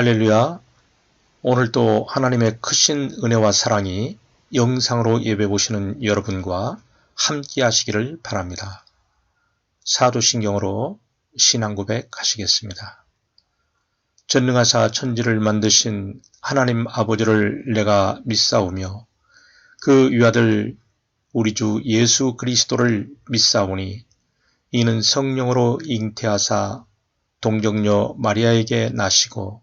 할렐루야. 오늘도 하나님의 크신 은혜와 사랑이 영상으로 예배 보시는 여러분과 함께 하시기를 바랍니다. 사도신경으로 신앙 고백 하시겠습니다. 전능하사 천지를 만드신 하나님 아버지를 내가 믿사오며 그 유아들 우리 주 예수 그리스도를 믿사오니 이는 성령으로 잉태하사 동정녀 마리아에게 나시고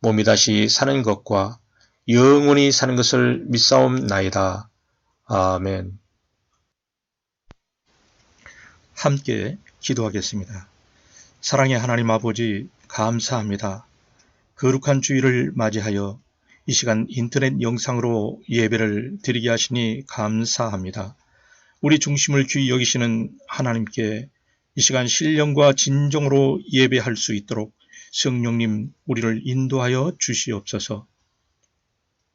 몸이 다시 사는 것과 영원히 사는 것을 믿사옵나이다. 아멘. 함께 기도하겠습니다. 사랑의 하나님 아버지 감사합니다. 거룩한 주일을 맞이하여 이 시간 인터넷 영상으로 예배를 드리게 하시니 감사합니다. 우리 중심을 귀히 여기시는 하나님께 이 시간 신령과 진정으로 예배할 수 있도록 성령님 우리를 인도하여 주시옵소서.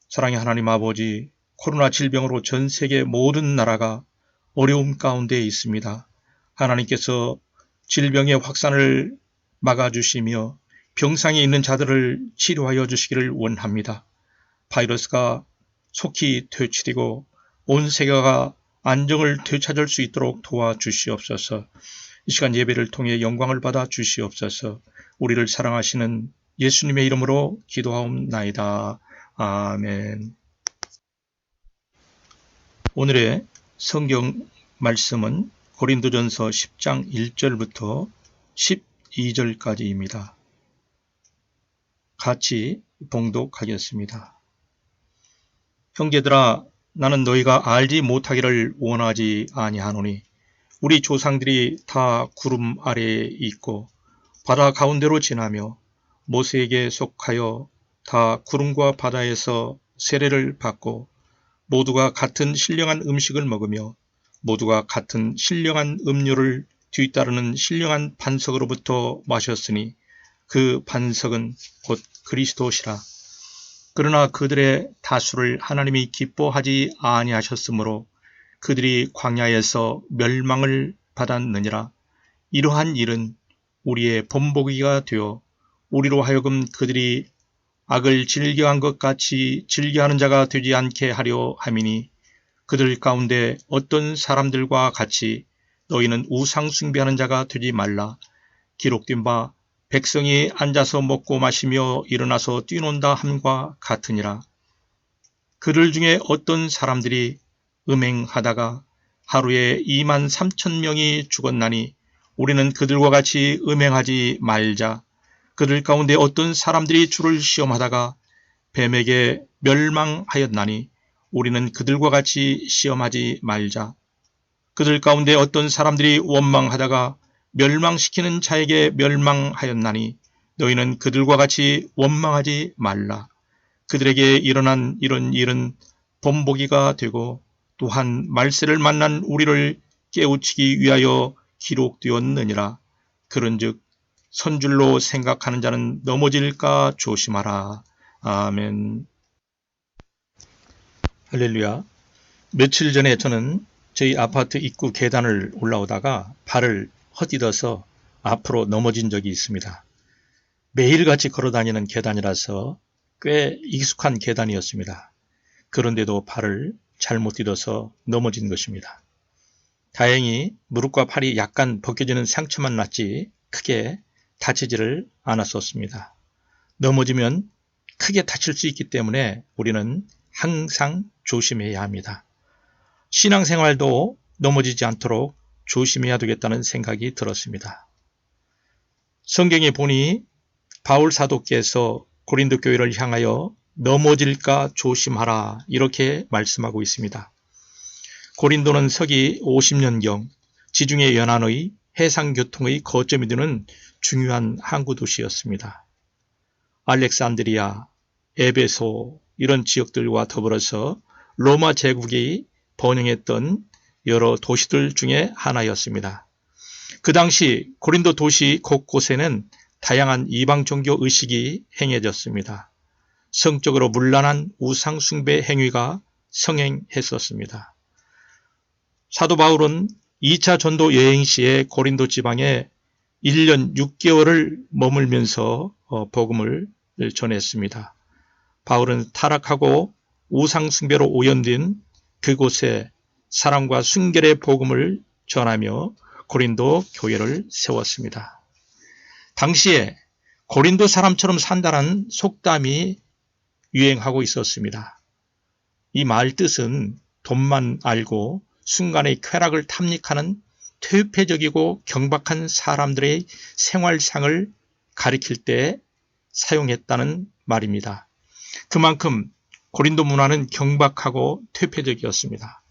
사랑의 하나님 아버지 코로나 질병으로 전 세계 모든 나라가 어려움 가운데 있습니다. 하나님께서 질병의 확산을 막아주시며 병상에 있는 자들을 치료하여 주시기를 원합니다. 바이러스가 속히 퇴치되고 온 세계가 안정을 되찾을 수 있도록 도와주시옵소서. 이 시간 예배를 통해 영광을 받아 주시옵소서. 우리를 사랑하시는 예수님의 이름으로 기도하옵나이다. 아멘. 오늘의 성경 말씀은 고린도전서 10장 1절부터 12절까지입니다. 같이 봉독하겠습니다. 형제들아 나는 너희가 알지 못하기를 원하지 아니하노니 우리 조상들이 다 구름 아래에 있고 바다 가운데로 지나며 모세에게 속하여 다 구름과 바다에서 세례를 받고 모두가 같은 신령한 음식을 먹으며 모두가 같은 신령한 음료를 뒤따르는 신령한 반석으로부터 마셨으니 그 반석은 곧 그리스도시라. 그러나 그들의 다수를 하나님이 기뻐하지 아니하셨으므로 그들이 광야에서 멸망을 받았느니라. 이러한 일은 우리의 본보기가 되어 우리로 하여금 그들이 악을 즐겨한 것 같이 즐겨하는 자가 되지 않게 하려 함이니 그들 가운데 어떤 사람들과 같이 너희는 우상 숭배하는 자가 되지 말라. 기록된 바 백성이 앉아서 먹고 마시며 일어나서 뛰논다 함과 같으니라. 그들 중에 어떤 사람들이 음행하다가 하루에 2만 3천 명이 죽었나니 우리는 그들과 같이 음행하지 말자. 그들 가운데 어떤 사람들이 주를 시험하다가 뱀에게 멸망하였나니 우리는 그들과 같이 시험하지 말자. 그들 가운데 어떤 사람들이 원망하다가 멸망시키는 자에게 멸망하였나니 너희는 그들과 같이 원망하지 말라. 그들에게 일어난 이런 일은 본보기가 되고 또한 말세를 만난 우리를 깨우치기 위하여 기록되었느니라. 그런즉 선줄로 생각하는 자는 넘어질까 조심하라. 아멘. 할렐루야. 며칠 전에 저는 저희 아파트 입구 계단을 올라오다가 발을 헛디뎌서 앞으로 넘어진 적이 있습니다. 매일같이 걸어다니는 계단이라서 꽤 익숙한 계단이었습니다. 그런데도 발을 잘못 디뎌서 넘어진 것입니다. 다행히 무릎과 팔이 약간 벗겨지는 상처만 났지 크게 다치지를 않았었습니다. 넘어지면 크게 다칠 수 있기 때문에 우리는 항상 조심해야 합니다. 신앙생활도 넘어지지 않도록 조심해야 되겠다는 생각이 들었습니다. 성경에 보니 바울 사도께서 고린도 교회를 향하여 넘어질까 조심하라 이렇게 말씀하고 있습니다. 고린도는 서기 50년경 지중해 연안의 해상교통의 거점이 되는 중요한 항구 도시였습니다. 알렉산드리아, 에베소 이런 지역들과 더불어서 로마 제국이 번영했던 여러 도시들 중에 하나였습니다. 그 당시 고린도 도시 곳곳에는 다양한 이방 종교 의식이 행해졌습니다. 성적으로 문란한 우상 숭배 행위가 성행했었습니다. 사도 바울은 2차 전도 여행 시에 고린도 지방에 1년 6개월을 머물면서 어, 복음을 전했습니다. 바울은 타락하고 우상숭배로 오염된 그곳에 사랑과 순결의 복음을 전하며 고린도 교회를 세웠습니다. 당시에 고린도 사람처럼 산다는 속담이 유행하고 있었습니다. 이 말 뜻은 돈만 알고 순간의 쾌락을 탐닉하는 퇴폐적이고 경박한 사람들의 생활상을 가리킬 때 사용했다는 말입니다. 그만큼 고린도 문화는 경박하고 퇴폐적이었습니다.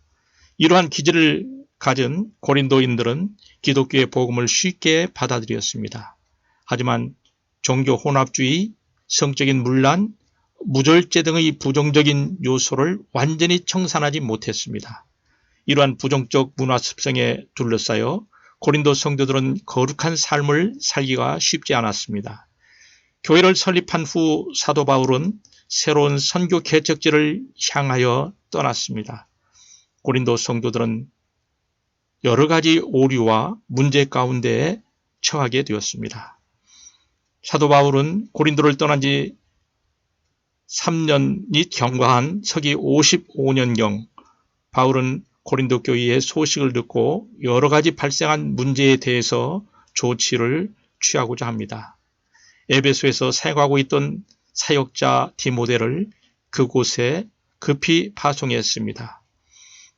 이러한 기질을 가진 고린도인들은 기독교의 복음을 쉽게 받아들였습니다. 하지만 종교 혼합주의, 성적인 문란, 무절제 등의 부정적인 요소를 완전히 청산하지 못했습니다. 이러한 부정적 문화 습성에 둘러싸여 고린도 성도들은 거룩한 삶을 살기가 쉽지 않았습니다. 교회를 설립한 후 사도 바울은 새로운 선교 개척지를 향하여 떠났습니다. 고린도 성도들은 여러 가지 오류와 문제 가운데 처하게 되었습니다. 사도 바울은 고린도를 떠난 지 3년이 경과한 서기 55년경 바울은 고린도 교회의 소식을 듣고 여러 가지 발생한 문제에 대해서 조치를 취하고자 합니다. 에베소에서 사용하고 있던 사역자 디모데를 그곳에 급히 파송했습니다.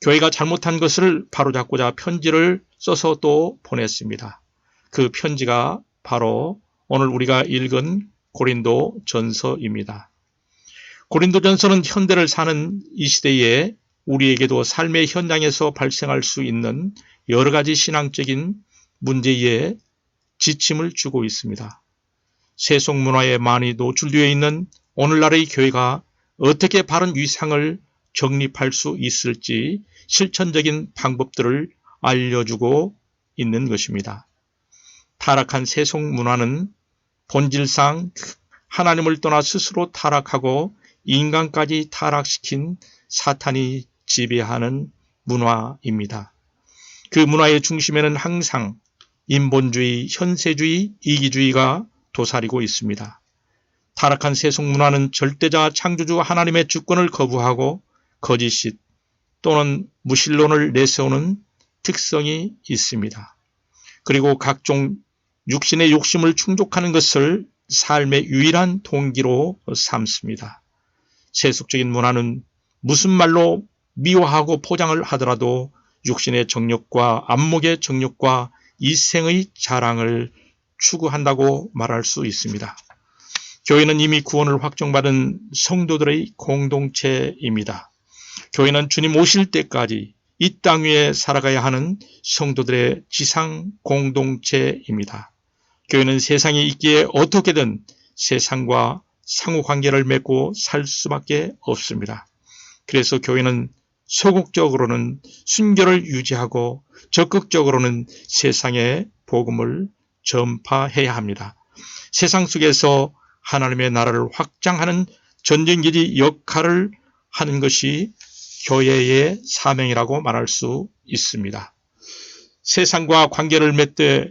교회가 잘못한 것을 바로잡고자 편지를 써서 또 보냈습니다. 그 편지가 바로 오늘 우리가 읽은 고린도 전서입니다. 고린도 전서는 현대를 사는 이 시대에 우리에게도 삶의 현장에서 발생할 수 있는 여러 가지 신앙적인 문제에 지침을 주고 있습니다. 세속 문화에 많이 노출되어 있는 오늘날의 교회가 어떻게 바른 위상을 정립할 수 있을지 실천적인 방법들을 알려주고 있는 것입니다. 타락한 세속 문화는 본질상 하나님을 떠나 스스로 타락하고 인간까지 타락시킨 사탄이 지배하는 문화입니다. 그 문화의 중심에는 항상 인본주의, 현세주의, 이기주의가 도사리고 있습니다. 타락한 세속 문화는 절대자 창조주 하나님의 주권을 거부하고 거짓짓 또는 무신론을 내세우는 특성이 있습니다. 그리고 각종 육신의 욕심을 충족하는 것을 삶의 유일한 동기로 삼습니다. 세속적인 문화는 무슨 말로 미워하고 포장을 하더라도 육신의 정욕과 안목의 정욕과 이생의 자랑을 추구한다고 말할 수 있습니다. 교회는 이미 구원을 확정받은 성도들의 공동체입니다. 교회는 주님 오실 때까지 이 땅 위에 살아가야 하는 성도들의 지상 공동체입니다. 교회는 세상에 있기에 어떻게든 세상과 상호 관계를 맺고 살 수밖에 없습니다. 그래서 교회는 소극적으로는 순결을 유지하고 적극적으로는 세상에 복음을 전파해야 합니다. 세상 속에서 하나님의 나라를 확장하는 전쟁기지 역할을 하는 것이 교회의 사명이라고 말할 수 있습니다. 세상과 관계를 맺되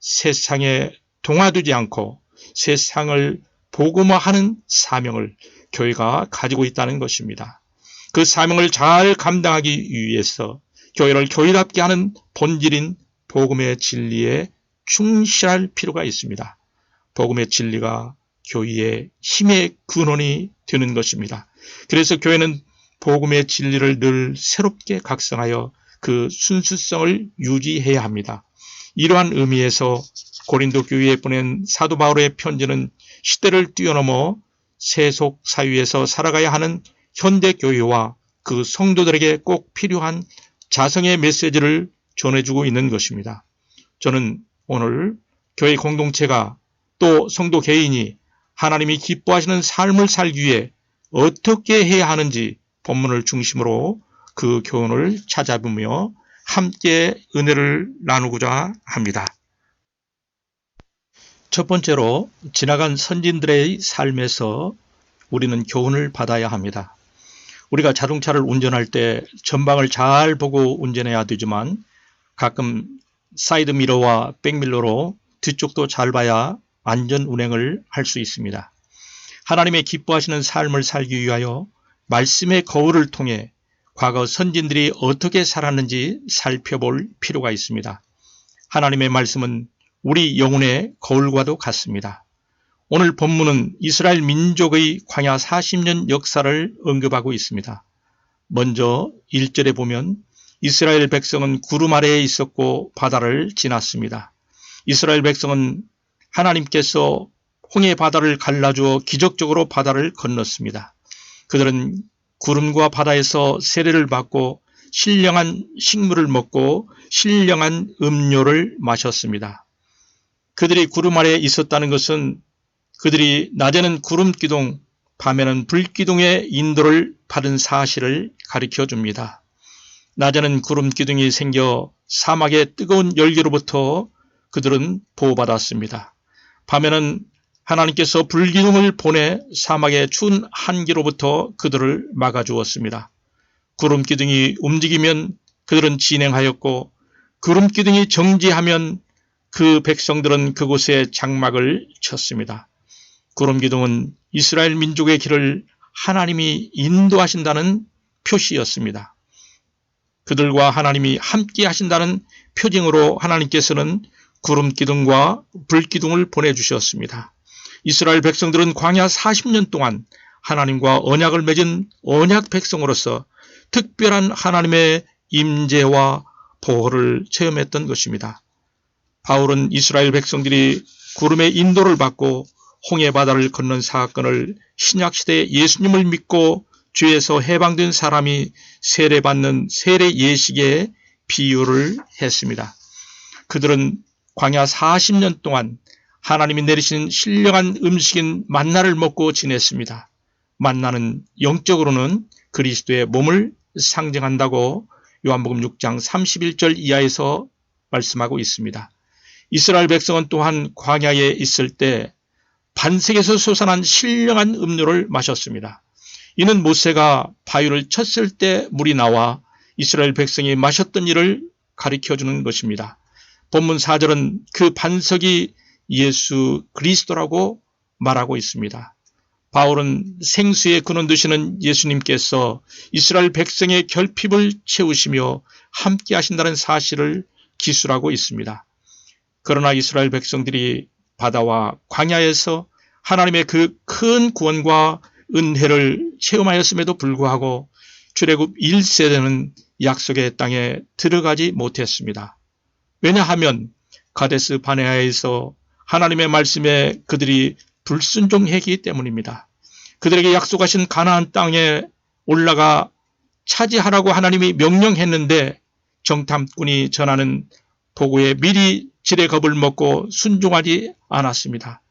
세상에 동화되지 않고 세상을 복음화하는 사명을 교회가 가지고 있다는 것입니다. 그 사명을 잘 감당하기 위해서 교회를 교회답게 하는 본질인 복음의 진리에 충실할 필요가 있습니다. 복음의 진리가 교회의 힘의 근원이 되는 것입니다. 그래서 교회는 복음의 진리를 늘 새롭게 각성하여 그 순수성을 유지해야 합니다. 이러한 의미에서 고린도 교회에 보낸 사도 바울의 편지는 시대를 뛰어넘어 세속 사회에서 살아가야 하는 현대 교회와 그 성도들에게 꼭 필요한 자성의 메시지를 전해주고 있는 것입니다. 저는 오늘 교회 공동체가 또 성도 개인이 하나님이 기뻐하시는 삶을 살기 위해 어떻게 해야 하는지 본문을 중심으로 그 교훈을 찾아보며 함께 은혜를 나누고자 합니다. 첫 번째로 지나간 선진들의 삶에서 우리는 교훈을 받아야 합니다. 우리가 자동차를 운전할 때 전방을 잘 보고 운전해야 되지만 가끔 사이드 미러와 백밀러로 뒤쪽도 잘 봐야 안전 운행을 할 수 있습니다. 하나님의 기뻐하시는 삶을 살기 위하여 말씀의 거울을 통해 과거 선진들이 어떻게 살았는지 살펴볼 필요가 있습니다. 하나님의 말씀은 우리 영혼의 거울과도 같습니다. 오늘 본문은 이스라엘 민족의 광야 40년 역사를 언급하고 있습니다. 먼저 1절에 보면 이스라엘 백성은 구름 아래에 있었고 바다를 지났습니다. 이스라엘 백성은 하나님께서 홍해 바다를 갈라주어 기적적으로 바다를 건넜습니다. 그들은 구름과 바다에서 세례를 받고 신령한 식물을 먹고 신령한 음료를 마셨습니다. 그들이 구름 아래에 있었다는 것은 그들이 낮에는 구름 기둥, 밤에는 불 기둥의 인도를 받은 사실을 가리켜 줍니다. 낮에는 구름 기둥이 생겨 사막의 뜨거운 열기로부터 그들은 보호받았습니다. 밤에는 하나님께서 불기둥을 보내 사막의 추운 한기로부터 그들을 막아주었습니다. 구름 기둥이 움직이면 그들은 진행하였고 구름 기둥이 정지하면 그 백성들은 그곳에 장막을 쳤습니다. 구름 기둥은 이스라엘 민족의 길을 하나님이 인도하신다는 표시였습니다. 그들과 하나님이 함께 하신다는 표징으로 하나님께서는 구름 기둥과 불 기둥을 보내주셨습니다. 이스라엘 백성들은 광야 40년 동안 하나님과 언약을 맺은 언약 백성으로서 특별한 하나님의 임재와 보호를 체험했던 것입니다. 바울은 이스라엘 백성들이 구름의 인도를 받고 홍해 바다를 건넌 사건을 신약 시대 예수님을 믿고 죄에서 해방된 사람이 세례받는 세례 예식에 비유를 했습니다. 그들은 광야 40년 동안 하나님이 내리신 신령한 음식인 만나를 먹고 지냈습니다. 만나는 영적으로는 그리스도의 몸을 상징한다고 요한복음 6장 31절 이하에서 말씀하고 있습니다. 이스라엘 백성은 또한 광야에 있을 때 반석에서 솟아난 신령한 음료를 마셨습니다. 이는 모세가 바위를 쳤을 때 물이 나와 이스라엘 백성이 마셨던 일을 가리켜 주는 것입니다. 본문 4절은 그 반석이 예수 그리스도라고 말하고 있습니다. 바울은 생수의 근원 되시는 예수님께서 이스라엘 백성의 결핍을 채우시며 함께 하신다는 사실을 기술하고 있습니다. 그러나 이스라엘 백성들이 바다와 광야에서 하나님의 그 큰 구원과 은혜를 체험하였음에도 불구하고 출애굽 1세대는 약속의 땅에 들어가지 못했습니다. 왜냐하면 가데스 바네아에서 하나님의 말씀에 그들이 불순종했기 때문입니다. 그들에게 약속하신 가나안 땅에 올라가 차지하라고 하나님이 명령했는데 정탐꾼이 전하는 보고에 미리 지레 겁을 먹고 순종하지 않았습니다.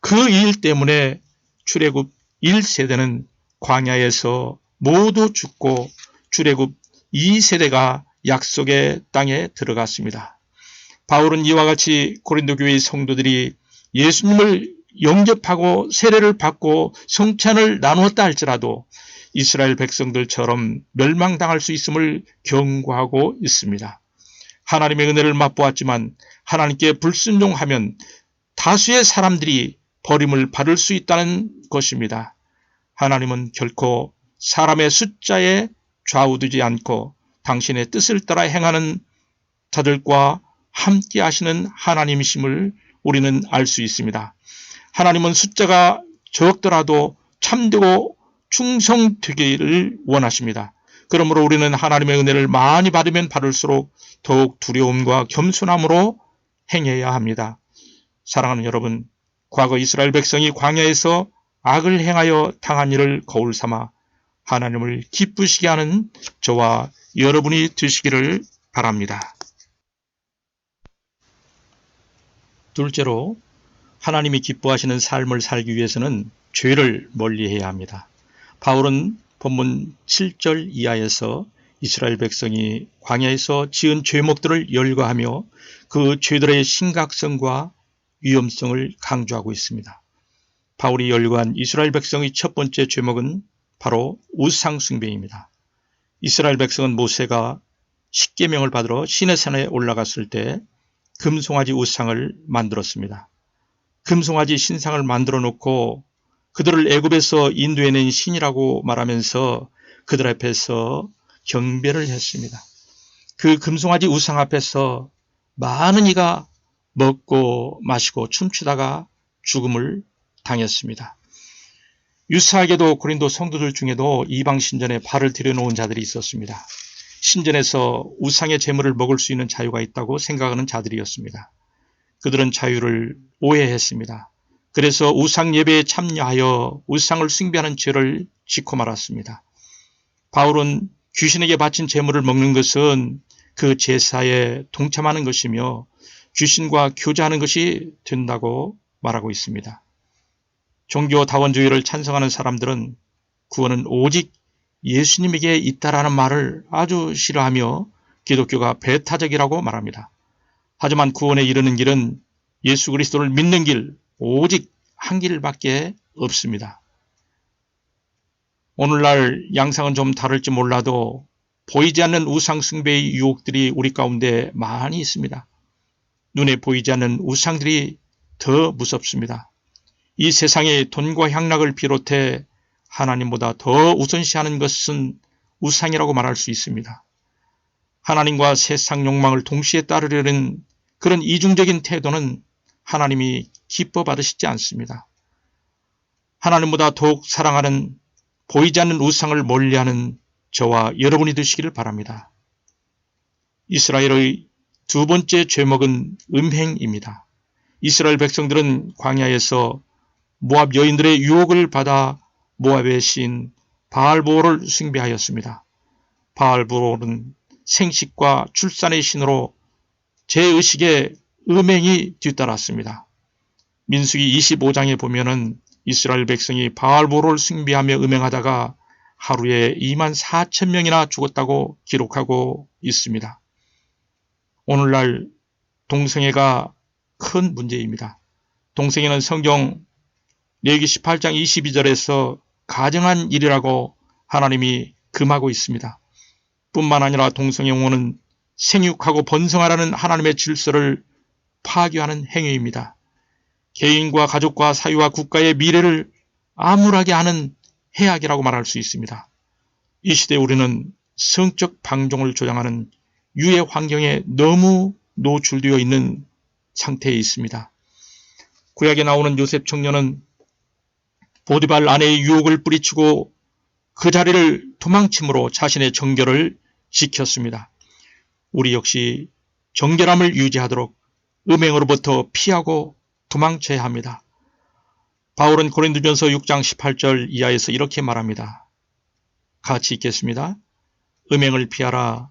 그 일 때문에 출애굽 1세대는 광야에서 모두 죽고 출애굽 2세대가 약속의 땅에 들어갔습니다. 바울은 이와 같이 고린도 교회의 성도들이 예수님을 영접하고 세례를 받고 성찬을 나누었다 할지라도 이스라엘 백성들처럼 멸망당할 수 있음을 경고하고 있습니다. 하나님의 은혜를 맛보았지만 하나님께 불순종하면 다수의 사람들이 버림을 받을 수 있다는 것입니다. 하나님은 결코 사람의 숫자에 좌우되지 않고 당신의 뜻을 따라 행하는 자들과 함께 하시는 하나님이심을 우리는 알 수 있습니다. 하나님은 숫자가 적더라도 참되고 충성되기를 원하십니다. 그러므로 우리는 하나님의 은혜를 많이 받으면 받을수록 더욱 두려움과 겸손함으로 행해야 합니다. 사랑하는 여러분, 과거 이스라엘 백성이 광야에서 악을 행하여 당한 일을 거울 삼아 하나님을 기쁘시게 하는 저와 여러분이 되시기를 바랍니다. 둘째로 하나님이 기뻐하시는 삶을 살기 위해서는 죄를 멀리해야 합니다. 바울은 본문 7절 이하에서 이스라엘 백성이 광야에서 지은 죄목들을 열거하며 그 죄들의 심각성과 위험성을 강조하고 있습니다. 바울이 열거한 이스라엘 백성의 첫 번째 죄목은 바로 우상숭배입니다. 이스라엘 백성은 모세가 십계명을 받으러 시내산에 올라갔을 때 금송아지 우상을 만들었습니다. 금송아지 신상을 만들어 놓고 그들을 애굽에서 인도해낸 신이라고 말하면서 그들 앞에서 경배를 했습니다. 그 금송아지 우상 앞에서 많은 이가 먹고 마시고 춤추다가 죽음을 당했습니다. 유사하게도 고린도 성도들 중에도 이방 신전에 발을 들여놓은 자들이 있었습니다. 신전에서 우상의 재물을 먹을 수 있는 자유가 있다고 생각하는 자들이었습니다. 그들은 자유를 오해했습니다. 그래서 우상 예배에 참여하여 우상을 숭배하는 죄를 짓고 말았습니다. 바울은 귀신에게 바친 재물을 먹는 것은 그 제사에 동참하는 것이며 귀신과 교제하는 것이 된다고 말하고 있습니다. 종교 다원주의를 찬성하는 사람들은 구원은 오직 예수님에게 있다라는 말을 아주 싫어하며 기독교가 배타적이라고 말합니다. 하지만 구원에 이르는 길은 예수 그리스도를 믿는 길, 오직 한 길밖에 없습니다. 오늘날 양상은 좀 다를지 몰라도 보이지 않는 우상 숭배의 유혹들이 우리 가운데 많이 있습니다. 눈에 보이지 않는 우상들이 더 무섭습니다. 이 세상의 돈과 향락을 비롯해 하나님보다 더 우선시하는 것은 우상이라고 말할 수 있습니다. 하나님과 세상 욕망을 동시에 따르려는 그런 이중적인 태도는 하나님이 기뻐 받으시지 않습니다. 하나님보다 더욱 사랑하는 보이지 않는 우상을 멀리하는 저와 여러분이 되시기를 바랍니다. 이스라엘의 두 번째 죄목은 음행입니다. 이스라엘 백성들은 광야에서 모압 여인들의 유혹을 받아 모압의 신 바알보를 숭배하였습니다. 바알보는 생식과 출산의 신으로 제의식에 음행이 뒤따랐습니다. 민수기 25장에 보면은 이스라엘 백성이 바알보를 숭배하며 음행하다가 하루에 2만 4천 명이나 죽었다고 기록하고 있습니다. 오늘날 동성애가 큰 문제입니다. 동성애는 성경 레기 18장 22절에서 가정한 일이라고 하나님이 금하고 있습니다. 뿐만 아니라 동성애 용어는 생육하고 번성하라는 하나님의 질서를 파괴하는 행위입니다. 개인과 가족과 사회와 국가의 미래를 암울하게 하는 해악이라고 말할 수 있습니다. 이 시대에 우리는 성적 방종을 조장하는 유해 환경에 너무 노출되어 있는 상태에 있습니다. 구약에 나오는 요셉 청년은 보디발 아내의 유혹을 뿌리치고 그 자리를 도망침으로 자신의 정결을 지켰습니다. 우리 역시 정결함을 유지하도록 음행으로부터 피하고 도망쳐야 합니다. 바울은 고린도전서 6장 18절 이하에서 이렇게 말합니다. 같이 읽겠습니다. 음행을 피하라.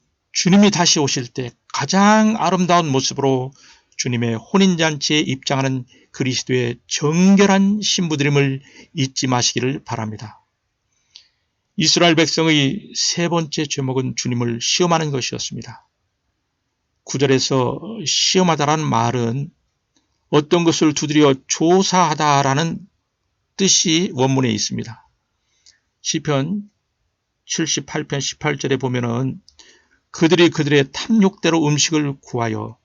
주님이 다시 오실 때 가장 아름다운 모습으로 주님의 혼인잔치에 입장하는 그리스도의 정결한 신부들임을 잊지 마시기를 바랍니다. 이스라엘 백성의 세 번째 제목은 주님을 시험하는 것이었습니다. 구절에서 시험하다라는 말은 어떤 것을 두드려 조사하다라는 뜻이 원문에 있습니다. 시편 78편 18절에 보면은 그들이 그들의 탐욕대로 음식을 구하여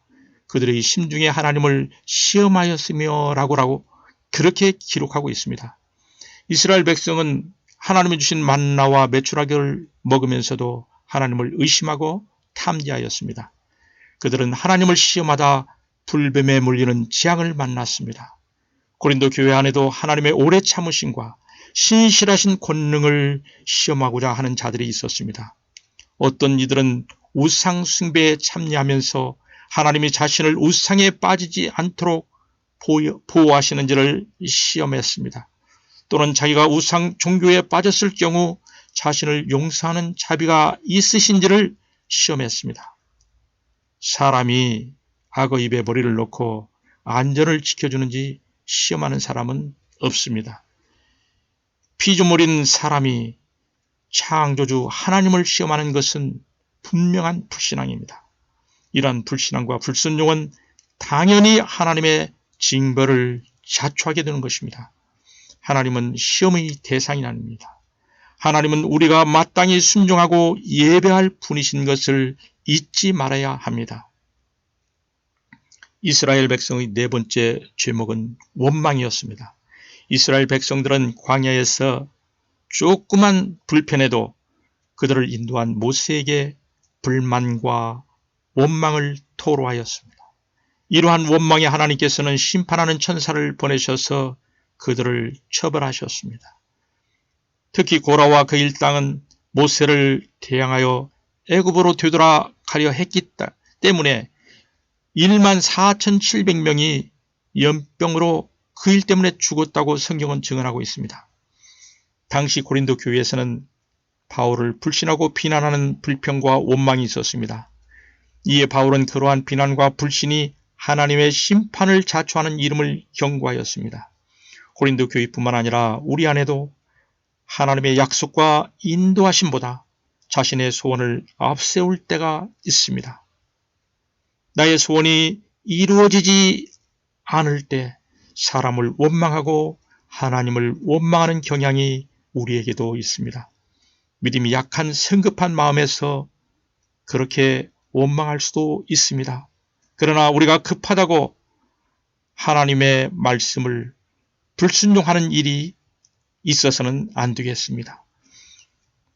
그들의 심중에 하나님을 시험하였으며 라고 라고 그렇게 기록하고 있습니다. 이스라엘 백성은 하나님이 주신 만나와 메추라기를 먹으면서도 하나님을 의심하고 탐지하였습니다. 그들은 하나님을 시험하다 불뱀에 물리는 재앙을 만났습니다. 고린도 교회 안에도 하나님의 오래 참으심과 신실하신 권능을 시험하고자 하는 자들이 있었습니다. 어떤 이들은 우상 숭배에 참여하면서 하나님이 자신을 우상에 빠지지 않도록 보호하시는지를 시험했습니다. 또는 자기가 우상 종교에 빠졌을 경우 자신을 용서하는 자비가 있으신지를 시험했습니다. 사람이 악어 입에 머리를 넣고 안전을 지켜주는지 시험하는 사람은 없습니다. 피조물인 사람이 창조주 하나님을 시험하는 것은 분명한 불신앙입니다. 이러한 불신앙과 불순종은 당연히 하나님의 징벌을 자초하게 되는 것입니다. 하나님은 시험의 대상이 아닙니다. 하나님은 우리가 마땅히 순종하고 예배할 분이신 것을 잊지 말아야 합니다. 이스라엘 백성의 네 번째 죄목은 원망이었습니다. 이스라엘 백성들은 광야에서 조그만 불편에도 그들을 인도한 모세에게 불만과 원망을 토로하였습니다. 이러한 원망에 하나님께서는 심판하는 천사를 보내셔서 그들을 처벌하셨습니다. 특히 고라와 그 일당은 모세를 대항하여 애굽으로 되돌아 가려 했기 때문에 1만 4,700명이 연병으로 그 일 때문에 죽었다고 성경은 증언하고 있습니다. 당시 고린도 교회에서는 바울을 불신하고 비난하는 불평과 원망이 있었습니다. 이에 바울은 그러한 비난과 불신이 하나님의 심판을 자초하는 이름을 경고하였습니다. 고린도 교회뿐만 아니라 우리 안에도 하나님의 약속과 인도하심보다 자신의 소원을 앞세울 때가 있습니다. 나의 소원이 이루어지지 않을 때 사람을 원망하고 하나님을 원망하는 경향이 우리에게도 있습니다. 믿음이 약한 성급한 마음에서 그렇게 원망할 수도 있습니다. 그러나 우리가 급하다고 하나님의 말씀을 불순종하는 일이 있어서는 안 되겠습니다.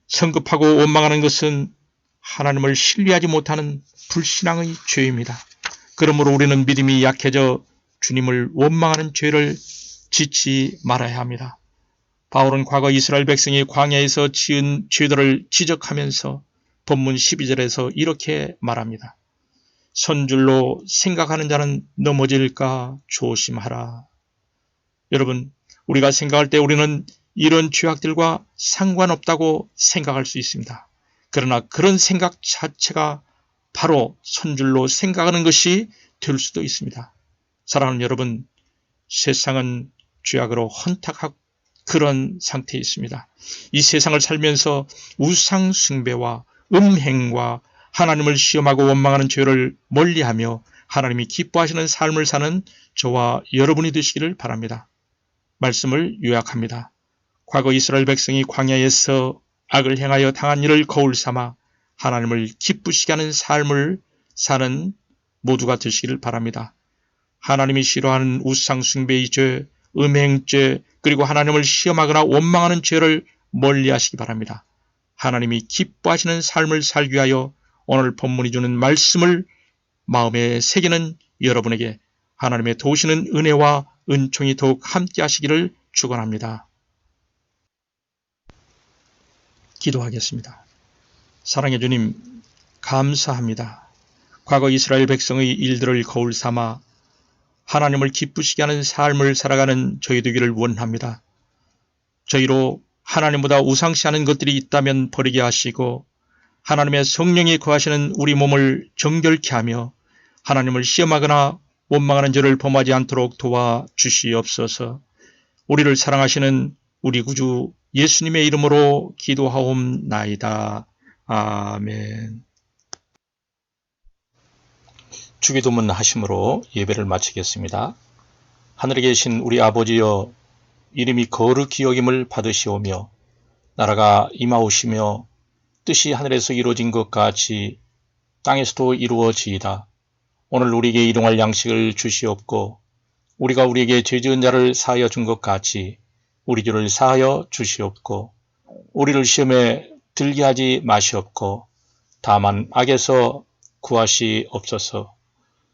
성급하고 원망하는 것은 하나님을 신뢰하지 못하는 불신앙의 죄입니다. 그러므로 우리는 믿음이 약해져 주님을 원망하는 죄를 짓지 말아야 합니다. 바울은 과거 이스라엘 백성이 광야에서 지은 죄들을 지적하면서 본문 12절에서 이렇게 말합니다. 선줄로 생각하는 자는 넘어질까 조심하라. 여러분, 우리가 생각할 때 우리는 이런 죄악들과 상관없다고 생각할 수 있습니다. 그러나 그런 생각 자체가 바로 선줄로 생각하는 것이 될 수도 있습니다. 사랑하는 여러분, 세상은 죄악으로 헌탁하고 그런 상태에 있습니다. 이 세상을 살면서 우상 숭배와 음행과 하나님을 시험하고 원망하는 죄를 멀리하며 하나님이 기뻐하시는 삶을 사는 저와 여러분이 되시기를 바랍니다. 말씀을 요약합니다. 과거 이스라엘 백성이 광야에서 악을 행하여 당한 일을 거울 삼아 하나님을 기쁘시게 하는 삶을 사는 모두가 되시기를 바랍니다. 하나님이 싫어하는 우상 숭배의 죄, 음행죄, 그리고 하나님을 시험하거나 원망하는 죄를 멀리 하시기 바랍니다. 하나님이 기뻐하시는 삶을 살기 위하여 오늘 본문이 주는 말씀을 마음에 새기는 여러분에게 하나님의 도우시는 은혜와 은총이 더욱 함께 하시기를 축원합니다. 기도하겠습니다. 사랑해 주님 감사합니다. 과거 이스라엘 백성의 일들을 거울 삼아 하나님을 기쁘시게 하는 삶을 살아가는 저희 되기를 원합니다. 저희로 하나님보다 우상시하는 것들이 있다면 버리게 하시고 하나님의 성령이 거하시는 우리 몸을 정결케 하며 하나님을 시험하거나 원망하는 죄를 범하지 않도록 도와 주시옵소서. 우리를 사랑하시는 우리 구주 예수님의 이름으로 기도하옵나이다. 아멘. 주기도문 하심으로 예배를 마치겠습니다. 하늘에 계신 우리 아버지여 이름이 거룩히 여김을 받으시오며 나라가 임하오시며 뜻이 하늘에서 이루어진 것 같이 땅에서도 이루어지이다. 오늘 우리에게 일용할 양식을 주시옵고 우리가 우리에게 죄 지은 자를 사하여 준 것 같이 우리 죄를 사하여 주시옵고 우리를 시험에 들게 하지 마시옵고 다만 악에서 구하시옵소서